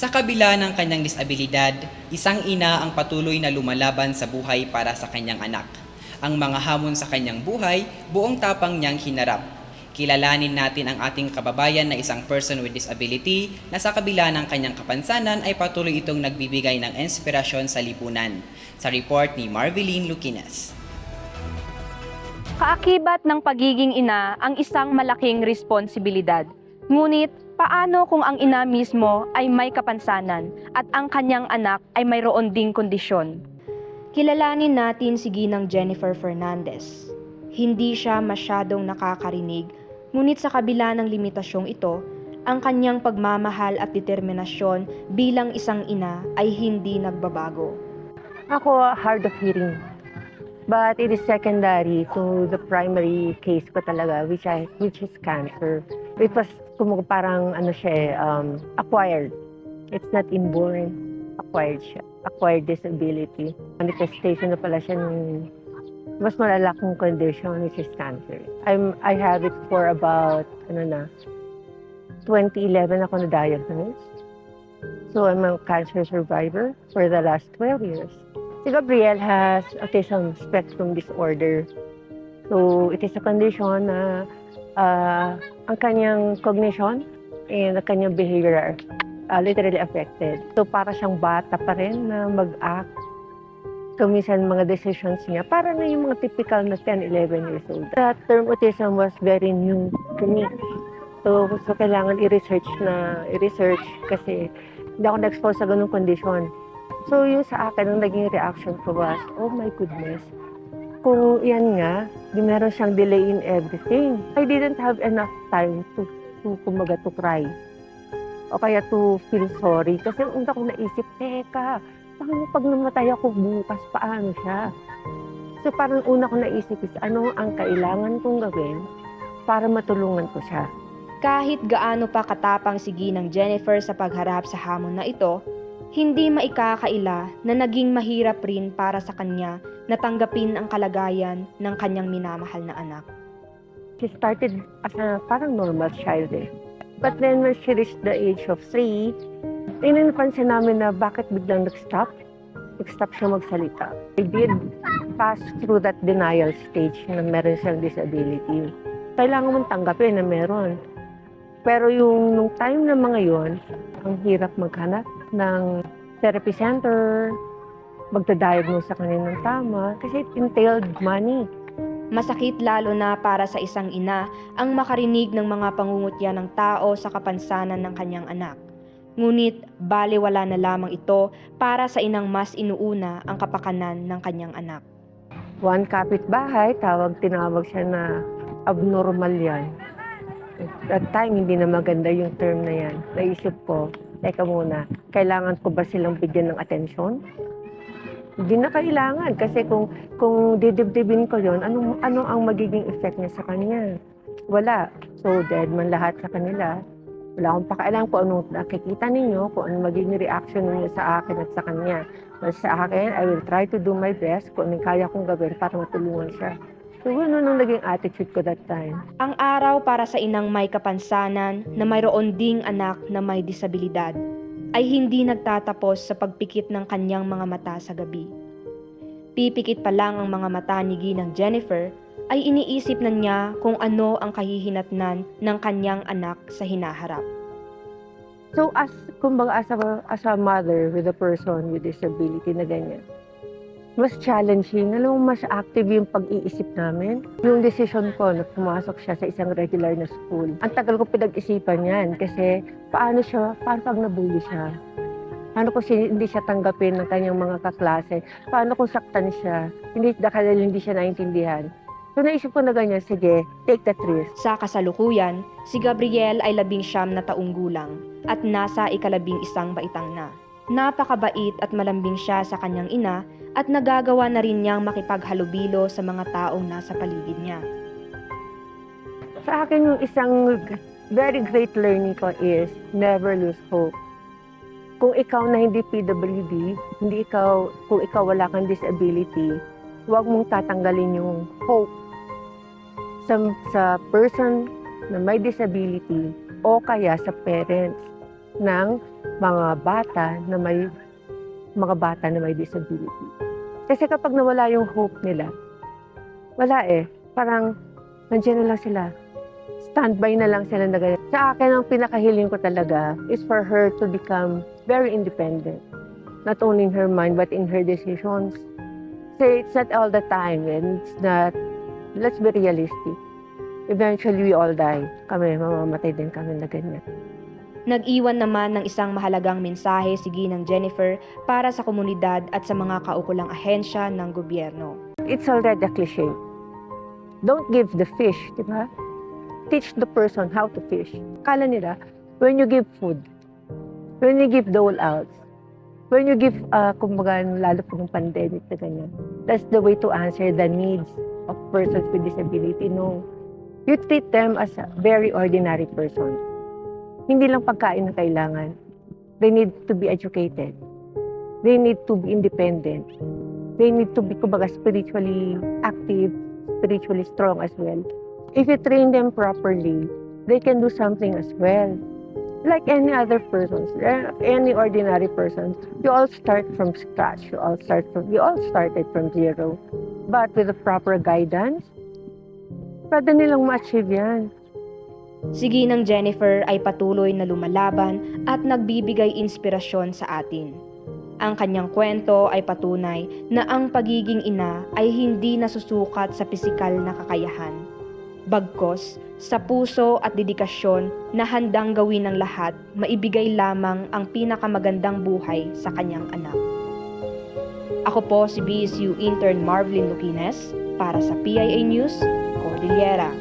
Sa kabila ng kanyang disabilidad, isang ina ang patuloy na lumalaban sa buhay para sa kanyang anak. Ang mga hamon sa kanyang buhay, buong tapang niyang hinarap. Kilalanin natin ang ating kababayan na isang person with disability na sa kabila ng kanyang kapansanan ay patuloy itong nagbibigay ng inspirasyon sa lipunan. Sa report ni Marveline Luquinas. Kaakibat ng pagiging ina ang isang malaking responsibilidad. Ngunit, paano kung ang ina mismo ay may kapansanan at ang kanyang anak ay mayroon ding kondisyon? Kilalanin natin si Ginang Jennifer Fernandez. Hindi siya masyadong nakakarinig, ngunit sa kabila ng limitasyong ito, ang kanyang pagmamahal at determinasyon bilang isang ina ay hindi nagbabago. Ako, hard of hearing. But it is secondary to the primary case ko talaga, which, I, which is cancer. It was kumbaga parang ano siya eh, um, acquired. It's not inborn. Acquired siya. Acquired disability. Manifestation na pala siya ng mas malala kong condition, which is cancer. I'm, I have it for about, ano na, 2011 ako na-diagnose. So I'm a cancer survivor for the last 12 years. Si Gabriel has autism spectrum disorder. So it is a condition na uh, ang kanyang cognition and ang kanyang behavior uh, literally affected. So para siyang bata pa rin na mag-act. So minsan mga decisions niya, para na yung mga typical na 10, 11 years old. That term autism was very new to me. So, so kailangan i-research na, i-research kasi hindi ako na-expose sa ganung condition. So, yung sa akin, ang naging reaction ko was, oh my goodness, kung yan nga, di meron siyang delay in everything. I didn't have enough time to, to kumaga, to cry. O kaya to feel sorry. Kasi una ko naisip, teka, paano pag namatay ako bukas, paano siya? So, parang una ko naisip is, ano ang kailangan kong gawin para matulungan ko siya. Kahit gaano pa katapang si Ginang Jennifer sa pagharap sa hamon na ito, hindi maikakaila na naging mahirap rin para sa kanya na tanggapin ang kalagayan ng kanyang minamahal na anak. she started as a parang normal child eh. But then when she reached the age of three, pinanpansin namin na bakit biglang nag-stop. Nag-stop siya magsalita. I did pass through that denial stage na meron siyang disability. Kailangan mong tanggapin na meron. Pero yung nung time na mga yon, ang hirap maghanap ng therapy center, magda-diagnose sa ng tama, kasi it entailed money. Masakit lalo na para sa isang ina ang makarinig ng mga pangungutya ng tao sa kapansanan ng kanyang anak. Ngunit baliwala na lamang ito para sa inang mas inuuna ang kapakanan ng kanyang anak. One kapitbahay, tawag, tinawag siya na abnormal yan. At that time, hindi na maganda yung term na yan. Naisip ko, teka muna, kailangan ko ba silang bigyan ng atensyon? Hindi na kailangan kasi kung kung didibdibin ko yon ano ano ang magiging effect niya sa kanya? Wala. So dead man lahat sa kanila. Wala akong pakialam kung anong nakikita ninyo, kung anong magiging reaction ninyo sa akin at sa kanya. But sa akin, I will try to do my best kung anong kaya kong gawin para matulungan siya. So, yun ang naging attitude ko that time. Ang araw para sa inang may kapansanan na mayroon ding anak na may disabilidad ay hindi nagtatapos sa pagpikit ng kanyang mga mata sa gabi. Pipikit pa lang ang mga mata ni Ginang Jennifer ay iniisip na niya kung ano ang kahihinatnan ng kanyang anak sa hinaharap. So, as, kumbaga, as a, as a mother with a person with disability na ganyan, mas challenging, alam mo, mas active yung pag-iisip namin. Yung decision ko na pumasok siya sa isang regular na school. Ang tagal ko pinag-isipan yan kasi paano siya, paano pag nabully siya? Paano kung hindi siya tanggapin ng kanyang mga kaklase? Paano kung saktan siya? Hindi, dahil hindi siya naintindihan. So naisip ko na ganyan, sige, take that risk. Sa kasalukuyan, si Gabriel ay labing siyam na taong gulang at nasa ikalabing isang baitang na. Napakabait at malambing siya sa kanyang ina at nagagawa na rin niyang makipaghalubilo sa mga taong nasa paligid niya. Sa akin, yung isang very great learning ko is never lose hope. Kung ikaw na hindi PWD, hindi ikaw, kung ikaw wala kang disability, huwag mong tatanggalin yung hope sa, sa person na may disability o kaya sa parents ng mga bata na may mga bata na may disability. Kasi kapag nawala yung hope nila, wala eh. Parang nandiyan na lang sila. Standby na lang sila na ganyan. Sa akin, ang pinakahiling ko talaga is for her to become very independent. Not only in her mind, but in her decisions. Say, it's not all the time and it's not, let's be realistic. Eventually, we all die. Kami, mamamatay din kami na ganyan. Nag-iwan naman ng isang mahalagang mensahe si Ginang Jennifer para sa komunidad at sa mga kaukulang ahensya ng gobyerno. It's already a cliche. Don't give the fish, di ba? Teach the person how to fish. Kala nila, when you give food, when you give dole outs, when you give, uh, kumbaga, lalo po ng pandemic na ganyan, that's the way to answer the needs of persons with disability. No. You treat them as a very ordinary person. Hindi lang pagkain na kailangan. They need to be educated. They need to be independent. They need to be, kumbaga, spiritually active, spiritually strong as well. If you train them properly, they can do something as well. Like any other persons, eh, any ordinary person, you all start from scratch. You all start from, you all started from zero. But with the proper guidance, pwede nilang ma-achieve yan. Si Ginang Jennifer ay patuloy na lumalaban at nagbibigay inspirasyon sa atin. Ang kanyang kwento ay patunay na ang pagiging ina ay hindi nasusukat sa pisikal na kakayahan. Bagkos, sa puso at dedikasyon na handang gawin ng lahat, maibigay lamang ang pinakamagandang buhay sa kanyang anak. Ako po si BSU intern Marvlin Luquines para sa PIA News, Cordillera.